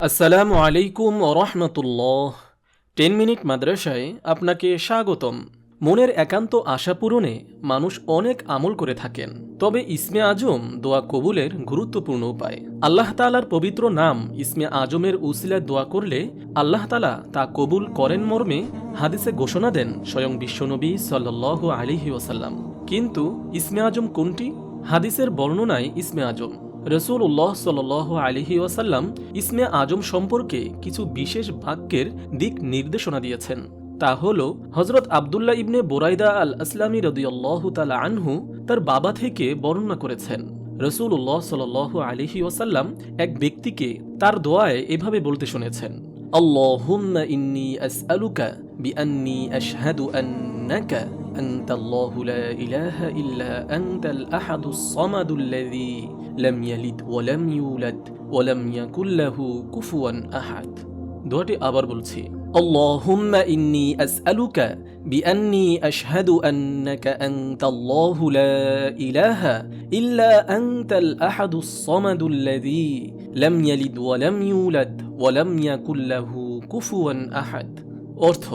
আসসালামু আলাইকুম রহমতুল্লাহ। Ten minute মাদ্রাসায় আপনাকে স্বাগতম। মনের একান্ত আশা পূরণে মানুষ অনেক আমল করে থাকেন। তবে ইসমে আজম দোয়া কবুলের গুরুত্বপূর্ণ উপায়। আল্লাহ তালার পবিত্র নাম ইসমে আজমের উসিলায় দোয়া করলে আল্লাহ তালা তা কবুল করেন মর্মে হাদিসে ঘোষণা দেন স্বয়ং বিশ্বনবী সাল্লাহ আলিহি ওসাল্লাম কিন্তু ইসমে আজম কোনটি? হাদিসের বর্ণনায় ইসমে আজম। রসুল্লাহ সাল আলিহি ওয়াসাল্লাম ইসমে আজম সম্পর্কে কিছু বিশেষ বাক্যের দিক নির্দেশনা দিয়েছেন তা হল হজরত আবদুল্লাহ ইবনে বোরাইদা আল আসলামী রদিয়াল্লাহ তালা আনহু তার বাবা থেকে বর্ণনা করেছেন রসুল্লাহ সাল আলিহি ওয়াসাল্লাম এক ব্যক্তিকে তার দোয়ায় এভাবে বলতে শুনেছেন আল্লাহুম্মা ইন্নি আসআলুকা বিআন্নি আশহাদু আন্নাকা أنت الله لا إله إلا أنت الأحد الصمد الذي لم يلد ولم يولد ولم يكن له كفوا أحد দোয়াটি আবার বলছি اللهم إني أسألك بأني أشهد أنك أنت الله لا إله إلا أنت الأحد الصمد الذي لم يلد ولم يولد ولم يكن له كفوا أحد অর্থ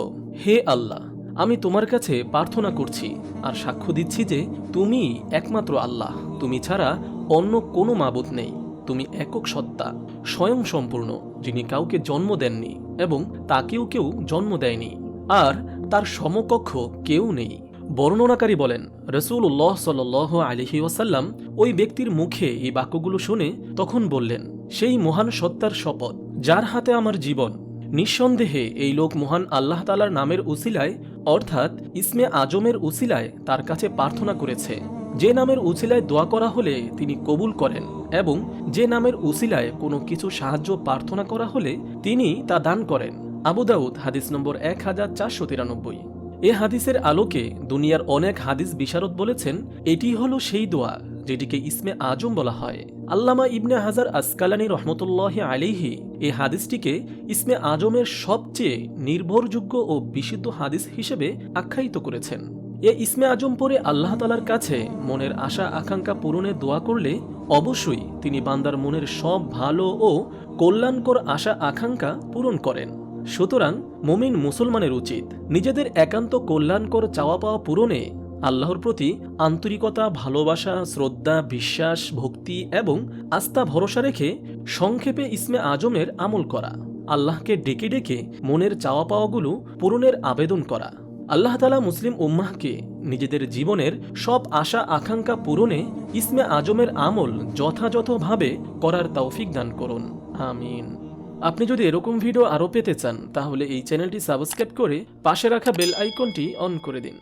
হে আল্লাহ আমি তোমার কাছে প্রার্থনা করছি আর সাক্ষ্য দিচ্ছি যে তুমি একমাত্র আল্লাহ তুমি ছাড়া অন্য কোনো মাবুত নেই। তুমি একক সত্তা, স্বয়ং সম্পূর্ণ, যিনি কাউকে জন্ম দেননি এবং তাকেও কেউ জন্ম দেয়নি। আর তার সমকক্ষ কেউ নেই। বর্ণনাকারী বলেন রসুল্লাহ সাল আলিহি ওয়াসাল্লাম ওই ব্যক্তির মুখে এই বাক্যগুলো শুনে তখন বললেন, সেই মহান সত্তার শপথ, যার হাতে আমার জীবন। নিঃসন্দেহে এই লোক মহান আল্লাহ তালার নামের উসিলায়, অর্থাৎ ইসমে আজমের উসিলায় তার কাছে প্রার্থনা করেছে। যে নামের উসিলায় দোয়া করা হলে তিনি কবুল করেন এবং যে নামের উসিলায় কোনো কিছু সাহায্য প্রার্থনা করা হলে তিনি তা দান করেন। আবু দাউদ, হাদিস নম্বর এক হাজার চারশো তিরানব্বই। এ হাদিসের আলোকে দুনিয়ার অনেক হাদিস বিশারদ বলেছেন, এটি হলো সেই দোয়া যেটিকে ইসমে আজম বলা হয়। আল্লামা ইবনে হাজার আসকালানি রহমতুল্লাহ আলিহি এই হাদিসটিকে ইসমে আজমের সবচেয়ে নির্ভরযোগ্য ও বিশুদ্ধ হাদিস হিসেবে আখ্যায়িত করেছেন। এ ইসমে আজম পরে আল্লাহ তালার কাছে মনের আশা, আকাঙ্ক্ষা পূরণে দোয়া করলে অবশ্যই তিনি বান্দার মনের সব ভালো ও কল্যাণকর আশা, আকাঙ্ক্ষা পূরণ করেন। সুতরাং মুমিন মুসলমানের উচিত নিজেদের একান্ত কল্যাণকর চাওয়া পাওয়া পূরণে আল্লাহর প্রতি আন্তরিকতা, ভালোবাসা, শ্রদ্ধা, বিশ্বাস, ভক্তি এবং আস্থা ভরসা রেখে সংক্ষেপে ইসমে আজমের আমল করা। আল্লাহকে ডেকে ডেকে মনের চাওয়া পাওয়াগুলো পূরণের আবেদন করা। আল্লাহ তালা মুসলিম উম্মাহকে নিজেদের জীবনের সব আশা আকাঙ্ক্ষা পূরণে ইসমে আজমের আমল যথাযথভাবে করার তৌফিক দান করুন। আমিন। আপনি যদি এরকম ভিডিও আরও পেতে চান, তাহলে এই চ্যানেলটি সাবস্ক্রাইব করে পাশে রাখা বেল আইকনটি অন করে দিন।